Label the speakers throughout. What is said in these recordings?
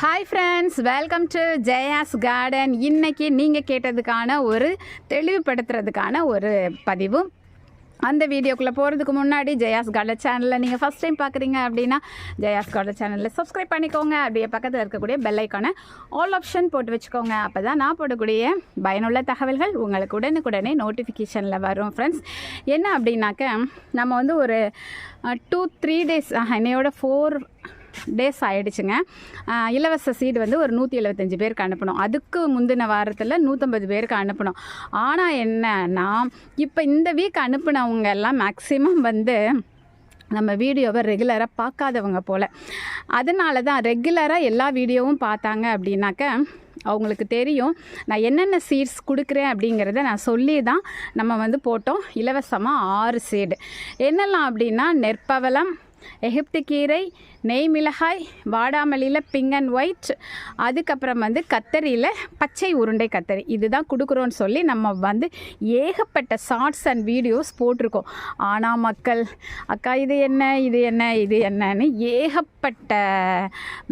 Speaker 1: Hi friends welcome to Jaya's garden இன்னைக்கு நீங்கள் கேட்டதுக்கான ஒரு தெளிவுபடுத்துறதுக்கான ஒரு பதிவு. அந்த வீடியோக்குள்ளே போகிறதுக்கு முன்னாடி ஜெயாஸ் கார்டன் சேனலில் நீங்கள் ஃபஸ்ட் டைம் பார்க்குறீங்க அப்படின்னா ஜெயாஸ் கார்டன் சேனலில் சப்ஸ்கிரைப் பண்ணிக்கோங்க. அப்படியே பக்கத்தில் இருக்கக்கூடிய பெல் ஐக்கானை ஆல் ஆப்ஷன் போட்டு வச்சுக்கோங்க. அப்போ தான் நான் போடக்கூடிய பயனுள்ள தகவல்கள் உங்களுக்கு உடனுக்குடனே நோட்டிஃபிகேஷனில் வரும் ஃப்ரெண்ட்ஸ் என்ன அப்படின்னாக்க நம்ம வந்து ஒரு டூ த்ரீ டேஸ் என்னையோட ஃபோர் டேஸ் ஆகிடுச்சுங்க இலவச சீடு வந்து ஒரு நூற்றி எழுபத்தஞ்சு பேருக்கு அனுப்பணும். அதுக்கு முந்தின வாரத்தில் நூற்றம்பது பேருக்கு அனுப்பணும். ஆனால் என்னன்னா இப்போ இந்த வீக் அனுப்புனவங்க எல்லாம் மேக்ஸிமம் வந்து நம்ம வீடியோவை ரெகுலராக பார்க்காதவங்க போல். அதனால தான் ரெகுலராக எல்லா வீடியோவும் பார்த்தாங்க அப்படின்னாக்க அவங்களுக்கு தெரியும் நான் என்னென்ன சீட்ஸ் கொடுக்குறேன் அப்படிங்கிறத நான் சொல்லி தான் நம்ம வந்து போட்டோம். இலவசமாக ஆறு சீடு என்னெல்லாம் அப்படின்னா நெற்பவளம் எகிப்து கீரை நெய் மிளகாய் வாடாமல்லியில் பிங்க் அண்ட் ஒயிட் அதுக்கப்புறம் வந்து கத்தரியில் பச்சை உருண்டை கத்தரி. இதுதான் கொடுக்குறோன்னு சொல்லி நம்ம வந்து ஏகப்பட்ட ஷார்ட்ஸ் அண்ட் வீடியோஸ் போட்டிருக்கோம். ஆனால் மக்கள் அக்கா இது என்ன இது என்ன இது என்னன்னு ஏகப்பட்ட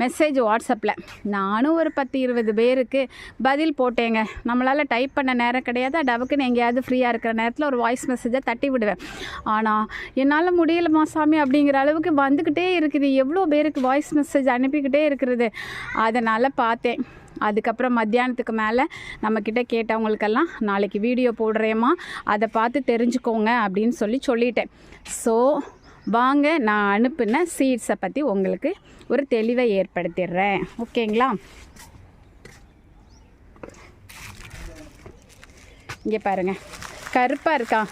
Speaker 1: மெசேஜ் வாட்ஸ்அப்பில் நானும் ஒரு பத்து இருபது பேருக்கு பதில் போட்டேங்க. நம்மளால் டைப் பண்ண நேரம் கிடையாது. டவுக்குன்னு எங்கேயாவது ஃப்ரீயாக இருக்கிற நேரத்தில் ஒரு வாய்ஸ் மெசேஜை தட்டி விடுவேன் ஆனால் என்னால் முடியலமா சாமி அப்படிங்கிற அளவுக்கு வந்துக்கிட்டே இருக்குது எவ்வளோ பேருக்கு வாய்ஸ் மெசேஜ் அனுப்பிக்கிட்டே இருக்கிறது? அதனால் பார்த்தேன். அதுக்கப்புறம் மத்தியானத்துக்கு மேலே நம்மக்கிட்ட கேட்டவங்களுக்கெல்லாம் நாளைக்கு வீடியோ போடுறேம்மா. அதை பார்த்து தெரிஞ்சுக்கோங்க அப்படின்னு சொல்லி சொல்லிட்டேன். ஸோ வாங்க நான் அனுப்பின சீட்ஸை பற்றி உங்களுக்கு ஒரு தெளிவை ஏற்படுத்திடுறேன். ஓகேங்களா? இங்கே பாருங்கள் கருப்பாக இருக்கா?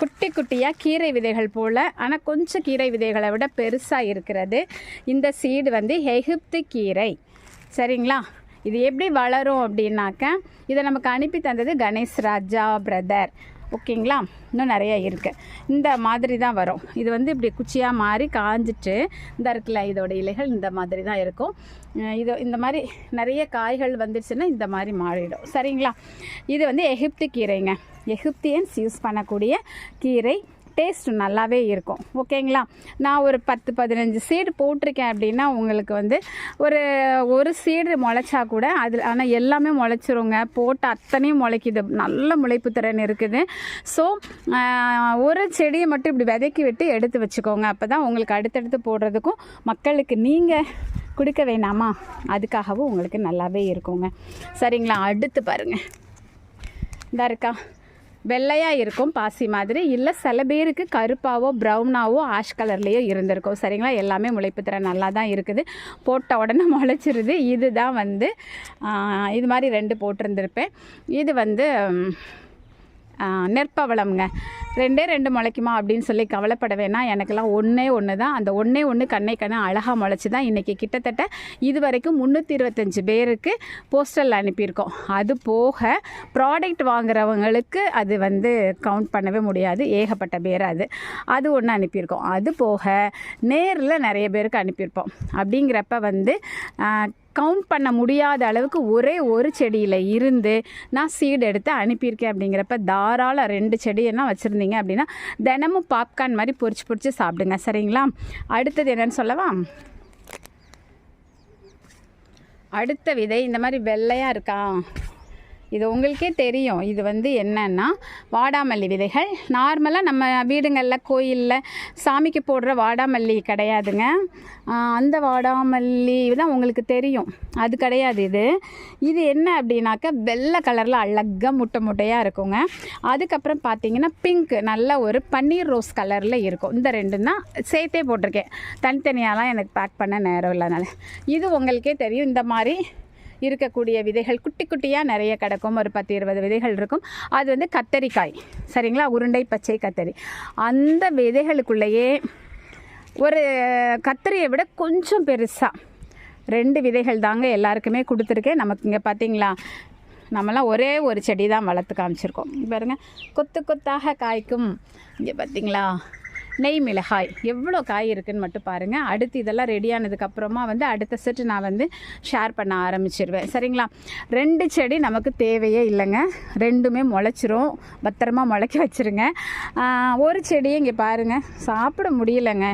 Speaker 1: குட்டி குட்டியாக கீரை விதைகள் போல் ஆனால் கொஞ்சம் கீரை விதைகளை விட பெருசாக இருக்கிறது. இந்த சீடு வந்து எகிப்து கீரை. சரிங்களா? இது எப்படி வளரும் அப்படின்னாக்க இதை நமக்கு அனுப்பி தந்தது கணேஷ் ராஜா பிரதர் ஓகேங்களா? இன்னும் நிறைய இருக்குது இந்த மாதிரி தான் வரும். இது வந்து இப்படி குச்சியாக மாறி காஞ்சிட்டு இந்த இருக்குல்ல இதோட இலைகள் இந்த மாதிரி தான் இருக்கும். இது இந்த மாதிரி நிறைய காய்கள் வந்துடுச்சுன்னா இந்த மாதிரி மாறிடும். சரிங்களா? இது வந்து எகிப்து கீரைங்க. எகிப்தியன்ஸ் யூஸ் பண்ணக்கூடிய கீரை. டேஸ்ட் நல்லாவே இருக்கும். ஓகேங்களா நான் ஒரு பத்து பதினஞ்சு சீடு போட்டிருக்கேன் அப்படின்னா உங்களுக்கு வந்து ஒரு ஒரு சீடு முளைச்சா கூட அதில் ஆனால் எல்லாமே முளைச்சிருங்க. போட்டு அத்தனையும் முளைக்குது. நல்ல முளைப்பு திறன் இருக்குது. ஸோ ஒரு செடியை மட்டும் இப்படி விதைக்கி விட்டு எடுத்து வச்சுக்கோங்க. அப்போ தான் உங்களுக்கு அடுத்தடுத்து போடுறதுக்கும் மக்களுக்கு நீங்கள் கொடுக்க வேணாமா? அதுக்காகவும் உங்களுக்கு நல்லாவே இருக்குங்க. சரிங்களா? அடுத்து பாருங்கள் இந்த இருக்கா? வெள்ளையாக இருக்கும் பாசி மாதிரி. இல்லை சில பேருக்கு கருப்பாவோ ப்ரௌனாவோ ஆஷ் கலர்லேயோ இருந்திருக்கும். சரிங்களா? எல்லாமே முளைப்பு திறன் நல்லா தான் இருக்குது. போட்ட உடனே முளைச்சிருது. இதுதான் வந்து இது மாதிரி ரெண்டு போட்டிருந்திருப்பேன். இது வந்து நெற்பவளம்ங்க. ரெண்டே ரெண்டு முளைக்குமா அப்படின்னு சொல்லி கவலைப்பட வேணாம். எனக்கெல்லாம் ஒன்றே ஒன்று தான் அந்த ஒன்றே ஒன்று கண்ணை கண்ணை அழகாக முளைச்சி தான் இன்றைக்கி கிட்டத்தட்ட இது வரைக்கும் முந்நூற்றி இருபத்தஞ்சி பேருக்கு போஸ்டல் அனுப்பியிருக்கோம். அது போக ப்ராடக்ட் வாங்குறவங்களுக்கு அது வந்து கவுண்ட் பண்ணவே முடியாது. ஏகப்பட்ட பேர் அது. அது ஒன்று அனுப்பியிருக்கோம். அது போக நேரில் நிறைய பேருக்கு அனுப்பியிருப்போம். அப்படிங்கிறப்ப வந்து கவுண்ட் பண்ண முடியாத அளவுக்கு ஒரே ஒரு செடியில் இருந்து நான் சீடு எடுத்து அனுப்பியிருக்கேன் அப்படிங்கிறப்ப தாராளம் ரெண்டு செடியெல்லாம் வச்சுருந்தீங்க அப்படின்னா தினமும் பாப்கார்ன் மாதிரி பொரிச்சு பொறிச்சு சாப்பிடுங்க. சரிங்களா? அடுத்தது என்னன்னு சொல்லவா? அடுத்த விதை இந்த மாதிரி வெள்ளையாக இருக்கா? இது உங்களுக்கே தெரியும். இது வந்து என்னன்னா வாடாமல்லி விதைகள். நார்மலாக நம்ம வீடுங்களில் கோயிலில் சாமிக்கு போடுற வாடாமல்லி கிடையாதுங்க. அந்த வாடாமல்லி தான் உங்களுக்கு தெரியும். அது கிடையாது இது. இது என்ன அப்படின்னாக்க வெள்ளை கலரில் அழகாக முட்டை முட்டையாக இருக்குங்க. அதுக்கப்புறம் பார்த்தீங்கன்னா பிங்க் நல்ல ஒரு பன்னீர் ரோஸ் கலரில் இருக்கும். இந்த ரெண்டும் தான் சேர்த்தே போட்டிருக்கேன். தனித்தனியாலாம் எனக்கு பேக் பண்ண நேரம் இல்லைனால இது உங்களுக்கே தெரியும். இந்த மாதிரி இருக்கக்கூடிய விதைகள் குட்டி குட்டியாக நிறைய கிடக்கும். ஒரு பத்து இருபது விதைகள் இருக்கும். அது வந்து கத்தரிக்காய். சரிங்களா? உருண்டை பச்சை கத்தரி. அந்த விதைகளுக்குள்ளேயே ஒரு கத்தரியை விட கொஞ்சம் பெருசாக ரெண்டு விதைகள் தாங்க எல்லாருக்குமே கொடுத்துருக்கேன். நமக்கு இங்கே பார்த்தீங்களா நம்மலாம் ஒரே ஒரு செடி தான் வளர்த்து காமிச்சிருக்கோம். பாருங்கள் கொத்து கொத்தாக காய்க்கும். இங்கே பார்த்தீங்களா நெய் மிளகாய் எவ்வளோ காய் இருக்குன்னு மட்டும் பாருங்கள் அடுத்து இதெல்லாம் ரெடி ஆனதுக்கப்புறமா வந்து அடுத்த செட்டு நான் வந்து ஷேர் பண்ண ஆரம்பிச்சிருவேன். சரிங்களா? ரெண்டு செடி நமக்கு தேவையே இல்லைங்க. ரெண்டுமே முளைச்சிரும். பத்திரமா முளைக்க வச்சுருங்க. ஒரு செடியை இங்கே பாருங்கள் சாப்பிட முடியலங்க.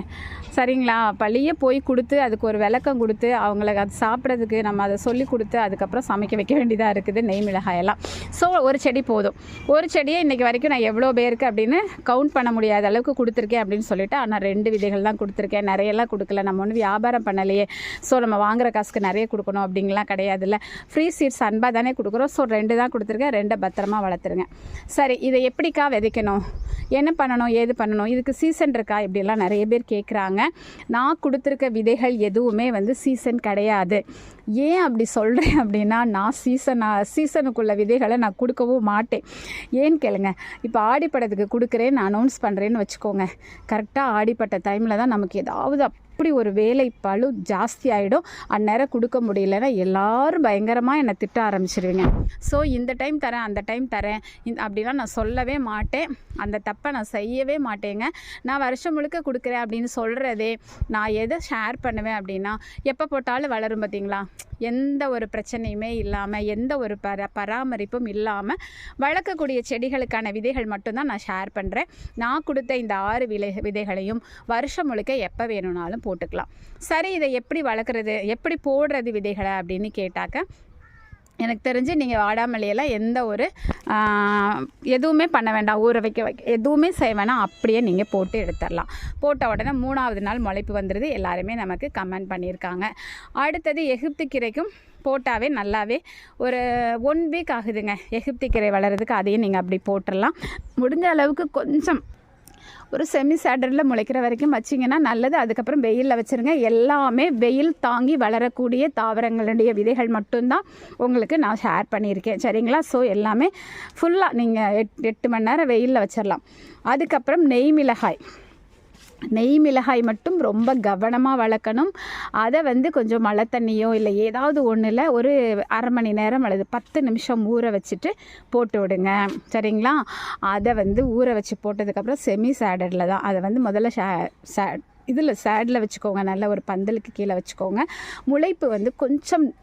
Speaker 1: சரிங்களா? பழியே போய் கொடுத்து அதுக்கு ஒரு விளக்கம் கொடுத்து அவங்களுக்கு அது சாப்பிட்றதுக்கு நம்ம அதை சொல்லி கொடுத்து அதுக்கப்புறம் சமைக்க வைக்க வேண்டியதாக இருக்குது நெய் மிளகாயெல்லாம் ஸோ ஒரு செடி போதும். ஒரு செடியை இன்றைக்கி வரைக்கும் நான் எவ்வளோ பேருக்கு அப்படின்னு கவுண்ட் பண்ண முடியாத அளவுக்கு கொடுத்துருக்கேன் அப்படின்னு சொல்லிட்டு ஆனால் ரெண்டு விதைகள் தான் கொடுத்துருக்கேன். நிறையெல்லாம் கொடுக்கல. நம்ம ஒன்றும் வியாபாரம் பண்ணலையே. ஸோ நம்ம வாங்குற காசுக்கு நிறைய கொடுக்கணும் அப்படிங்கலாம் கிடையாதுல்ல. ஃப்ரீ சீட்ஸ் அன்பாக தானே கொடுக்குறோம். ஸோ ரெண்டு தான் கொடுத்துருக்கேன். ரெண்டை பத்திரமா வளர்த்துருங்க. சரி இதை எப்படிக்கா விதைக்கணும்? என்ன பண்ணணும்? ஏது பண்ணணும்? இதுக்கு சீசன் இருக்கா? இப்படிலாம் நிறைய பேர் கேட்குறாங்க நான் கொடுத்துருக்க விதைகள் எதுவுமே வந்து சீசன் கிடையாது. ஏன் அப்படி சொல்கிறேன் அப்படின்னா நான் சீசனாக சீசனுக்குள்ள விதைகளை நான் கொடுக்கவும் மாட்டேன். ஏன்னு கேளுங்க இப்போ ஆடிப்படத்துக்கு கொடுக்குறேன்னு அனௌன்ஸ் பண்ணுறேன்னு வச்சுக்கோங்க. கரெக்டாக ஆடிப்பட்ட டைமில் தான் நமக்கு ஏதாவது அப்படி ஒரு வேலை பளு ஜாஸ்தி ஆகிடும் அந்நேரம் கொடுக்க முடியலன்னா எல்லாரும் பயங்கரமாக என்னை திட்ட ஆரம்பிச்சிருவீங்க. ஸோ இந்த டைம் தரேன் அந்த டைம் தரேன். இந் அப்படிலாம் நான் சொல்லவே மாட்டேன். அந்த தப்பை நான் செய்யவே மாட்டேங்க. நான் வருஷம் முழுக்க கொடுக்குறேன் அப்படின்னு சொல்கிறதே நான் எதை ஷேர் பண்ணுவேன் அப்படின்னா எப்போ போட்டாலும் வளரும் பார்த்தீங்களா? எந்த ஒரு பிரச்சனையுமே இல்லாமல் எந்த ஒரு பர பராமரிப்பும் இல்லாமல் வளர்க்கக்கூடிய செடிகளுக்கான விதைகள் மட்டும்தான் நான் ஷேர் பண்ணுறேன் நான் கொடுத்த இந்த ஆறு விலை விதைகளையும் வருஷம் முழுக்க எப்போ வேணும்னாலும் போட்டுக்கலாம். சரி இதை எப்படி வளர்க்குறது? எப்படி போடுறது விதைகளை அப்படின்னு கேட்டாக்க எனக்கு தெரிஞ்சு நீங்கள் வாடாமல்லியெல்லாம் எந்த ஒரு எதுவுமே பண்ண வேண்டாம். ஊற வைக்க வைக்க எதுவுமே செய்ய வேணாம். அப்படியே நீங்கள் போட்டு எடுத்துடலாம். போட்ட உடனே மூணாவது நாள் முளைப்பு வந்துடுது எல்லாருமே நமக்கு கமெண்ட் பண்ணியிருக்காங்க. அடுத்தது எகிப்து கீரைக்கும் போட்டாவே நல்லாவே ஒரு ஒன் வீக் ஆகுதுங்க. எகிப்தி கீரை வளர்கிறதுக்கு அதையும் நீங்கள் அப்படி போட்டுடலாம். முடிஞ்ச அளவுக்கு கொஞ்சம் ஒரு செமி சேடரில் முளைக்கிற வரைக்கும் வச்சிங்கன்னா நல்லது. அதுக்கப்புறம் வெயிலில் வச்சுருங்க. எல்லாமே வெயில் தாங்கி வளரக்கூடிய தாவரங்களுடைய விதைகள் மட்டும்தான் உங்களுக்கு நான் ஷேர் பண்ணியிருக்கேன். சரிங்களா? ஸோ எல்லாமே ஃபுல்லாக நீங்கள் எட் எட்டு மணி நேரம் வெயிலில் வச்சிடலாம் அதுக்கப்புறம் நெய் மிளகாய். நெய் மிளகாய் மட்டும் ரொம்ப கவனமாக வளர்க்கணும். அதை வந்து கொஞ்சம் மழை தண்ணியோ இல்லை ஏதாவது ஒன்றில் ஒரு அரை மணி நேரம் அல்லது பத்து நிமிஷம் ஊற வச்சுட்டு போட்டு விடுங்க. சரிங்களா? அதை வந்து ஊற வச்சு போட்டதுக்கப்புறம் செமி சேடரில் தான். அதை வந்து முதல்ல ஷே சே இதில் சேடில் வச்சுக்கோங்க. நல்ல ஒரு பந்தலுக்கு கீழே வச்சுக்கோங்க. முளைப்பு வந்து கொஞ்சம்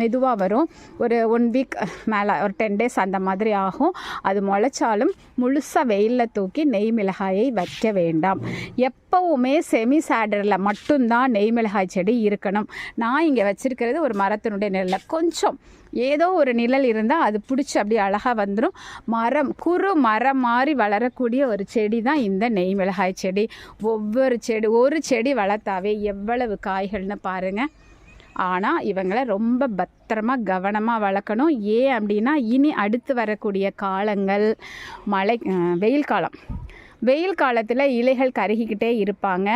Speaker 1: மெதுவாக வரும். ஒரு ஒன் வீக் மேலே ஒரு டென் டேஸ் அந்த மாதிரி ஆகும். அது முளைச்சாலும் முழுசாக வெயிலில் தூக்கி நெய் மிளகாயை வைக்க வேண்டாம். எப்போவுமே செமி சேடரில் மட்டும்தான் நெய் மிளகாய் செடி இருக்கணும். நான் இங்கே வச்சுருக்கிறது ஒரு மரத்தினுடைய நிழலில். கொஞ்சம் ஏதோ ஒரு நிழல் இருந்தால் அது பிடிச்சி அப்படியே அழகாக வந்துடும் மரம் குறு மரம் மாதிரி வளரக்கூடிய ஒரு செடி தான் இந்த நெய் மிளகாய் செடி. ஒவ்வொரு செடி ஒரு செடி வளர்த்தாவே எவ்வளவு காய்கள்னு பாருங்கள் ஆனால் இவங்களை ரொம்ப பத்திரமா கவனமாக வளர்க்கணும். ஏன் அப்படின்னா இனி அடுத்து வரக்கூடிய காலங்கள் மழை வெயில் காலம். வெயில் காலத்தில் இலைகள் கருகிக்கிட்டே இருப்பாங்க.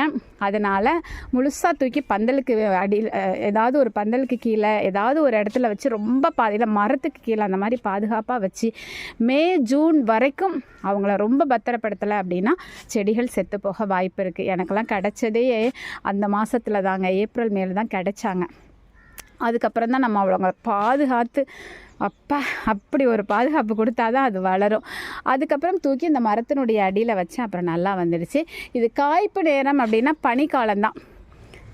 Speaker 1: அதனால் முழுசாக தூக்கி பந்தலுக்கு அடியில் ஏதாவது ஒரு பந்தலுக்கு கீழே ஏதாவது ஒரு இடத்துல வச்சு ரொம்ப பாதையில் மரத்துக்கு கீழே அந்த மாதிரி பாதுகாப்பாக வச்சு மே ஜூன் வரைக்கும் அவங்கள ரொம்ப பத்திரப்படுத்தலை அப்படின்னா செடிகள் செத்து போக வாய்ப்பு இருக்குது எனக்கெல்லாம் கிடச்சதே அந்த மாதத்தில் தாங்க. ஏப்ரல் மேல தான் கிடச்சாங்க. அதுக்கப்புறம் தான் நம்ம அவ்வளோ பாதுகாத்து அப்பா அப்படி ஒரு பாதுகாப்பு கொடுத்தா தான் அது வளரும். அதுக்கப்புறம் தூக்கி இந்த மரத்தினுடைய அடியில் வச்சேன் அப்புறம் நல்லா வந்துடுச்சு. இது காய்ப்பு நேரம் அப்படின்னா பனிக்காலம்தான்.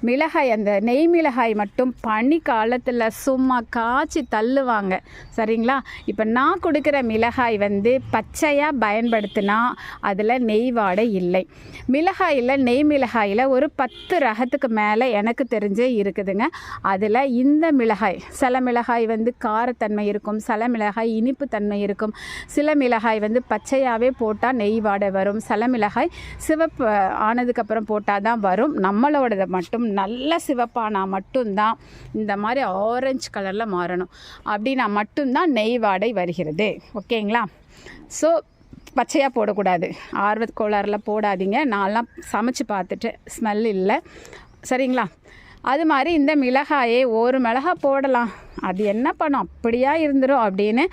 Speaker 1: மிளகாய் அந்த நெய் மிளகாய் மட்டும் பனி காலத்தில் சும்மா காய்ச்சி தள்ளுவாங்க. சரிங்களா? இப்போ நான் கொடுக்குற மிளகாய் வந்து பச்சையாக பயன்படுத்தினா அதில் நெய் வாடை இல்லை. மிளகாயில் நெய் மிளகாயில் ஒரு பத்து ரகத்துக்கு மேலே எனக்கு தெரிஞ்சே இருக்குதுங்க. அதில் இந்த மிளகாய் சில மிளகாய் வந்து காரத்தன்மை இருக்கும் சில மிளகாய் இனிப்பு தன்மை இருக்கும். சில மிளகாய் வந்து பச்சையாகவே போட்டால் நெய் வாடை வரும். சில மிளகாய் சிவப்பு ஆனதுக்கப்புறம் போட்டால் தான் வரும். நம்மளோடதை மட்டும் நல்ல சிவப்பானா மட்டும்தான் இந்த மாதிரி ஆரஞ்சு கலரில் மாறணும். அப்படின்னா மட்டும்தான் நெய் வாடை வருகிறது. ஓகேங்களா? ஸோ பச்சையாக போடக்கூடாது. ஆர்வத் கோளாறில் போடாதீங்க. நான்லாம் சமைச்சு பார்த்துட்டு ஸ்மெல் இல்லை. சரிங்களா? அது மாதிரி இந்த மிளகாயே ஒரு மிளகாய் போடலாம். அது என்ன பண்ணும் அப்படியா இருந்துடும் அப்படின்னு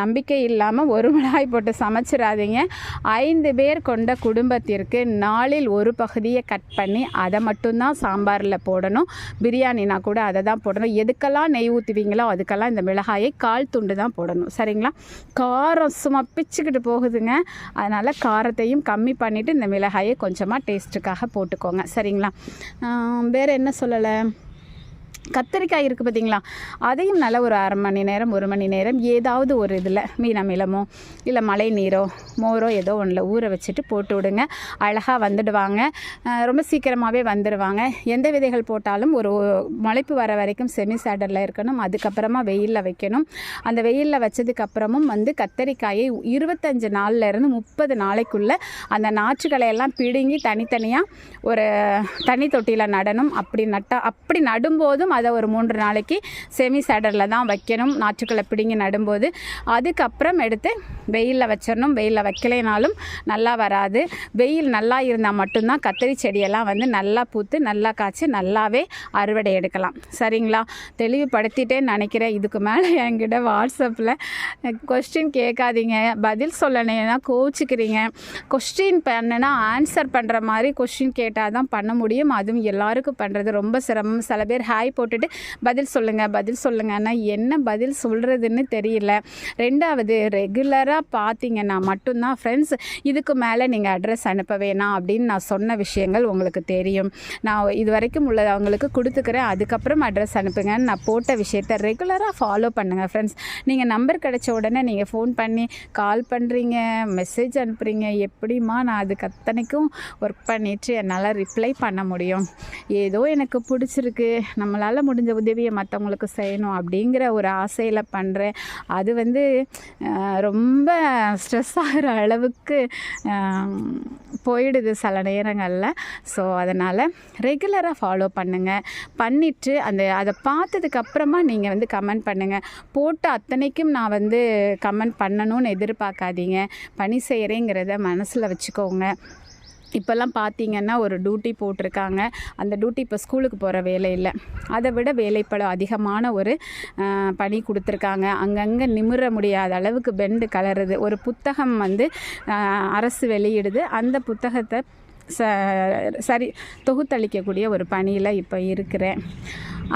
Speaker 1: நம்பிக்கை இல்லாமல் ஒரு மிளகாய் போட்டு சமைச்சிடாதீங்க ஐந்து பேர் கொண்ட குடும்பத்திற்கு நாளில் ஒரு பகுதியை கட் பண்ணி அதை மட்டும்தான் சாம்பாரில் போடணும். பிரியாணினா கூட அதை தான் போடணும். எதுக்கெல்லாம் நெய் ஊற்றுவீங்களோ அதுக்கெல்லாம் இந்த மிளகாயை கால் துண்டு தான் போடணும். சரிங்களா? காரம் சும்மா பிச்சுக்கிட்டு போகுதுங்க. அதனால் காரத்தையும் கம்மி பண்ணிவிட்டு இந்த மிளகாயை கொஞ்சமாக டேஸ்ட்டுக்காக போட்டுக்கோங்க. சரிங்களா? வேறு என்ன சொல்லலை? கத்தரிக்காய் இருக்குது பார்த்தீங்களா அதையும் நல்லா ஒரு அரை மணி நேரம் ஒரு மணி நேரம் ஏதாவது ஒரு இதில் மீனமிலமோ இல்லை மழை நீரோ மோரோ ஏதோ ஒன்றில் ஊற வச்சுட்டு போட்டு விடுங்க. அழகாக வந்துடுவாங்க. ரொம்ப சீக்கிரமாகவே வந்துடுவாங்க. எந்த விதைகள் போட்டாலும் ஒரு முளைப்பு வர வரைக்கும் செமி சேடரில் இருக்கணும். அதுக்கப்புறமா வெயிலில் வைக்கணும். அந்த வெயிலில் வச்சதுக்கப்புறமும் வந்து கத்தரிக்காயை இருபத்தஞ்சு நாள்லேருந்து முப்பது நாளைக்குள்ளே அந்த நாற்றுகளை எல்லாம் பிடுங்கி தனித்தனியாக ஒரு தனி தொட்டியில் நடணும். அப்படி நட்டால் அப்படி நடும்போதும் அதை ஒரு மூன்று நாளைக்கு செமி சடரில் தான் வைக்கணும். நாற்றுக்களை பிடுங்கி நடும்போது. அதுக்கப்புறம் எடுத்து வெயிலில் வச்சிடணும் வெயிலில் வைக்கலைனாலும் நல்லா வராது. வெயில் நல்லா இருந்தால் மட்டும்தான் கத்திரி செடியெல்லாம் வந்து நல்லா பூத்து நல்லா காய்ச்சி நல்லாவே அறுவடை எடுக்கலாம். சரிங்களா? தெளிவுபடுத்திட்டேன்னு நினைக்கிறேன். இதுக்கு மேலே என்கிட்ட வாட்ஸ்அப்பில் கொஸ்டின் கேட்காதீங்க. பதில் சொல்லணும்னா கோச்சிக்கிறீங்க கொஸ்டின் பண்ணுனா ஆன்சர் பண்ணுற மாதிரி கொஸ்டின் கேட்டால் தான் பண்ண முடியும். அதுவும் எல்லாருக்கும் பண்ணுறது ரொம்ப சிரமம். சில பேர் ஹாய் போட்டுட்டு பதில் சொல்லுங்கள் பதில் சொல்லுங்கன்னா என்ன பதில் சொல்கிறதுன்னு தெரியல. ரெண்டாவது ரெகுலராக பார்த்தீங்கன்னா மட்டும்தான் ஃப்ரெண்ட்ஸ் இதுக்கு மேலே நீங்கள் அட்ரஸ் அனுப்ப வேணாம் அப்படின்னு நான் சொன்ன விஷயங்கள் உங்களுக்கு தெரியும். நான் இது வரைக்கும் உள்ளவங்களுக்கு கொடுத்துக்கிறேன். அதுக்கப்புறம் அட்ரஸ் அனுப்புங்கன்னு நான் போட்ட விஷயத்த ரெகுலராக ஃபாலோ பண்ணுங்கள் ஃப்ரெண்ட்ஸ் நீங்கள் நம்பர் கிடைச்ச உடனே நீங்கள் ஃபோன் பண்ணி கால் பண்ணுறீங்க மெசேஜ் அனுப்புகிறீங்க எப்படிம்மா நான் அதுக்கு அத்தனைக்கும் ஒர்க் பண்ணிவிட்டு என்னால் ரிப்ளை பண்ண முடியும்? ஏதோ எனக்கு பிடிச்சிருக்கு. நம்மளால் முடிஞ்ச உதவியை மற்றவங்களுக்கு செய்யணும் அப்படிங்கிற ஒரு ஆசையில் பண்ணுறேன் அது வந்து ரொம்ப ஸ்ட்ரெஸ் ஆகிற அளவுக்கு போயிடுது சில நேரங்களில். ஸோ அதனால் ரெகுலராக ஃபாலோ பண்ணுங்கள் பண்ணிவிட்டு அந்த அதை பார்த்ததுக்கப்புறமா நீங்கள் வந்து கமெண்ட் பண்ணுங்கள் போட்ட அத்தனைக்கும் நான் வந்து கமெண்ட் பண்ணணும்னு எதிர்பார்க்காதீங்க. பணி செய்கிறேங்கிறத மனசில் வச்சுக்கோங்க. இப்போல்லாம் பார்த்தீங்கன்னா ஒரு டியூட்டி போட்டிருக்காங்க. அந்த டியூட்டி இப்போ ஸ்கூலுக்கு போகிற வேலை இல்லை. அதை விட வேலைப்பளம் அதிகமான ஒரு பணி கொடுத்துருக்காங்க. அங்கங்கே நிமிர முடியாத அளவுக்கு பெண்டு கலருது. ஒரு புத்தகம் வந்து அரசு வெளியிடுது. அந்த புத்தகத்தை ச சரி தொகுத்தளிக்கக்கூடிய ஒரு பணியில் இப்போ இருக்கிறேன்.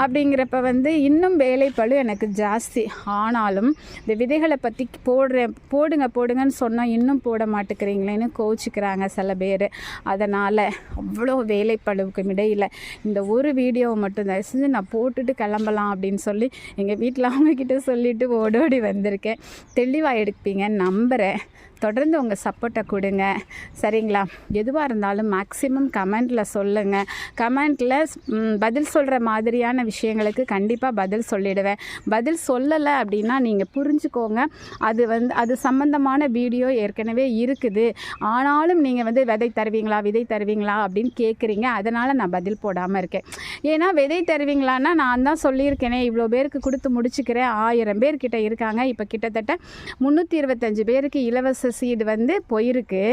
Speaker 1: அப்படிங்கிறப்ப வந்து இன்னும் வேலைப்பளு எனக்கு ஜாஸ்தி. ஆனாலும் இந்த விதைகளை பற்றி போடுறேன் போடுங்க போடுங்கன்னு சொன்னால் இன்னும் போட மாட்டேங்கிறீங்களேன்னு கோச்சிக்கிறாங்க சில பேர். அதனால் அவ்வளோ வேலைப்பழுவுக்கும் இடையில் இந்த ஒரு வீடியோவை மட்டும் தயவு செஞ்சு நான் போட்டுட்டு கிளம்பலாம் அப்படின்னு சொல்லி எங்கள் வீட்டில் அவங்கக்கிட்ட சொல்லிவிட்டு ஓடோடி வந்திருக்கேன். தெளிவாக எடுப்பீங்க நம்புகிறேன் தொடர்ந்து உங்கள் சப்போர்ட்டை கொடுங்க. சரிங்களா? எதுவாக இருந்தாலும் மேக்ஸிமம் கமெண்ட்டில் சொல்லுங்கள் கமெண்ட்டில் பதில் சொல்கிற மாதிரியான விஷயங்களுக்கு கண்டிப்பாக பதில் சொல்லிடுவேன். பதில் சொல்லலை அப்படின்னா நீங்கள் புரிஞ்சுக்கோங்க. அது வந்து அது சம்மந்தமான வீடியோ ஏற்கனவே இருக்குது. ஆனாலும் நீங்கள் வந்து விதை தருவீங்களா விதை தருவீங்களா அப்படின்னு கேட்குறீங்க அதனால் நான் பதில் போடாமல் இருக்கேன். ஏன்னா விதை தருவீங்களான்னா நான் தான் சொல்லியிருக்கேனே. இவ்வளோ பேருக்கு கொடுத்து முடிச்சுக்கிறேன். ஆயிரம் பேர்கிட்ட இருக்காங்க. இப்போ கிட்டத்தட்ட முந்நூற்றி இருபத்தஞ்சு பேருக்கு இலவச சீடு வந்து போயிருக்கு.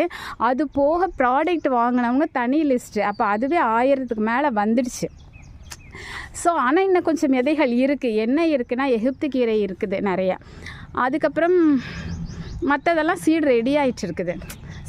Speaker 1: அது போக ப்ராடக்ட் வாங்கினவங்க தனி லிஸ்ட்டு அப்போ அதுவே ஆயிரத்துக்கு மேலே வந்துடுச்சு. ஸோ ஆனால் இன்னும் கொஞ்சம் விதைகள் இருக்குது என்ன இருக்குன்னா எகிப்து கீரை இருக்குது நிறையா. அதுக்கப்புறம் மற்றதெல்லாம் சீடு ரெடி ஆயிட்டு இருக்குது.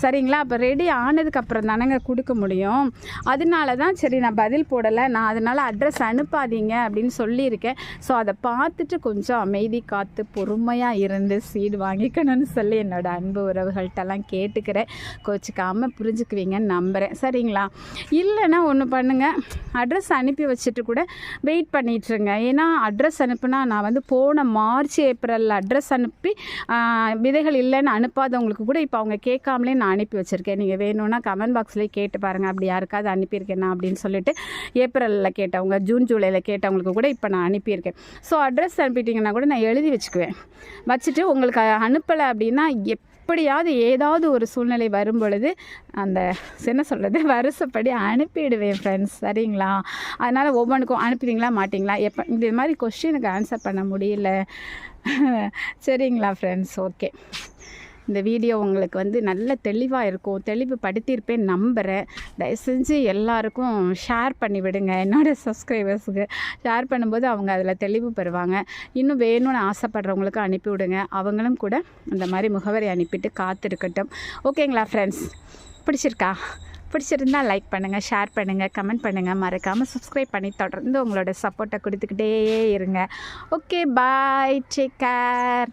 Speaker 1: சரிங்களா? அப்போ ரெடி ஆனதுக்கப்புறம் தானேங்க கொடுக்க முடியும். அதனால தான் சரி நான் பதில் போடலை. நான் அதனால் அட்ரஸ் அனுப்பாதீங்க அப்படின்னு சொல்லியிருக்கேன். ஸோ அதை பார்த்துட்டு கொஞ்சம் அமைதி காத்து பொறுமையாக இருந்து சீடு வாங்கிக்கணும்னு சொல்லி என்னோட அன்பு உறவுகள்கிட்டலாம் கேட்டுக்கிறேன். கோச்சிக்காமல் புரிஞ்சுக்குவீங்கன்னு நம்புகிறேன் சரிங்களா? இல்லைன்னா ஒன்று பண்ணுங்கள் அட்ரஸ் அனுப்பி வச்சுட்டு கூட வெயிட் பண்ணிட்டுருங்க. ஏன்னா அட்ரஸ் அனுப்புனா நான் வந்து போன மார்ச் ஏப்ரலில் அட்ரஸ் அனுப்பி விதைகள் இல்லைன்னு அனுப்பாதவங்களுக்கு கூட இப்போ அவங்க கேட்காமலே நான் அனுப்பி வச்சுருக்கேன். நீங்கள் வேணும்னா கமெண்ட் பாக்ஸ்லேயே கேட்டு பாருங்கள் அப்படி யாருக்காவது அனுப்பியிருக்கேனா அப்படின்னு சொல்லிட்டு ஏப்ரலில் கேட்டவங்க ஜூன் ஜூலையில் கேட்டவங்களுக்கு கூட இப்போ நான் அனுப்பியிருக்கேன். ஸோ அட்ரஸ் அனுப்பிட்டீங்கன்னா கூட நான் எழுதி வச்சுக்குவேன். வச்சுட்டு உங்களுக்கு அனுப்பலை அப்படின்னா எப்படியாவது ஏதாவது ஒரு சூழ்நிலை வரும் பொழுது அந்த என்ன சொல்கிறது வருஷப்படி அனுப்பிடுவேன் ஃப்ரெண்ட்ஸ் சரிங்களா? அதனால் ஒவ்வொன்றுக்கும் அனுப்புறீங்களா மாட்டிங்களா? எப்போ இந்த மாதிரி கொஸ்டினுக்கு ஆன்சர் பண்ண முடியல. சரிங்களா ஃப்ரெண்ட்ஸ் ஓகே இந்த வீடியோ உங்களுக்கு வந்து நல்ல தெளிவாக இருக்கும். தெளிவு படுத்தியிருப்பேன் நம்புகிறேன் தயவு செஞ்சு எல்லாருக்கும் ஷேர் பண்ணி விடுங்க. என்னோடய சப்ஸ்கிரைபர்ஸுக்கு ஷேர் பண்ணும்போது அவங்க அதில் தெளிவு பெறுவாங்க. இன்னும் வேணும்னு ஆசைப்படுறவங்களுக்கு அனுப்பி விடுங்க. அவங்களும் கூட அந்த மாதிரி முகவரி அனுப்பிட்டு காத்திருக்கட்டும். ஓகேங்களா ஃப்ரெண்ட்ஸ் பிடிச்சிருக்கா? பிடிச்சிருந்தா லைக் பண்ணுங்கள் ஷேர் பண்ணுங்கள் கமெண்ட் பண்ணுங்கள் மறக்காமல் சப்ஸ்கிரைப் பண்ணி தொடர்ந்து உங்களோட சப்போர்ட்டை கொடுத்துக்கிட்டே இருங்க. Okay bye take care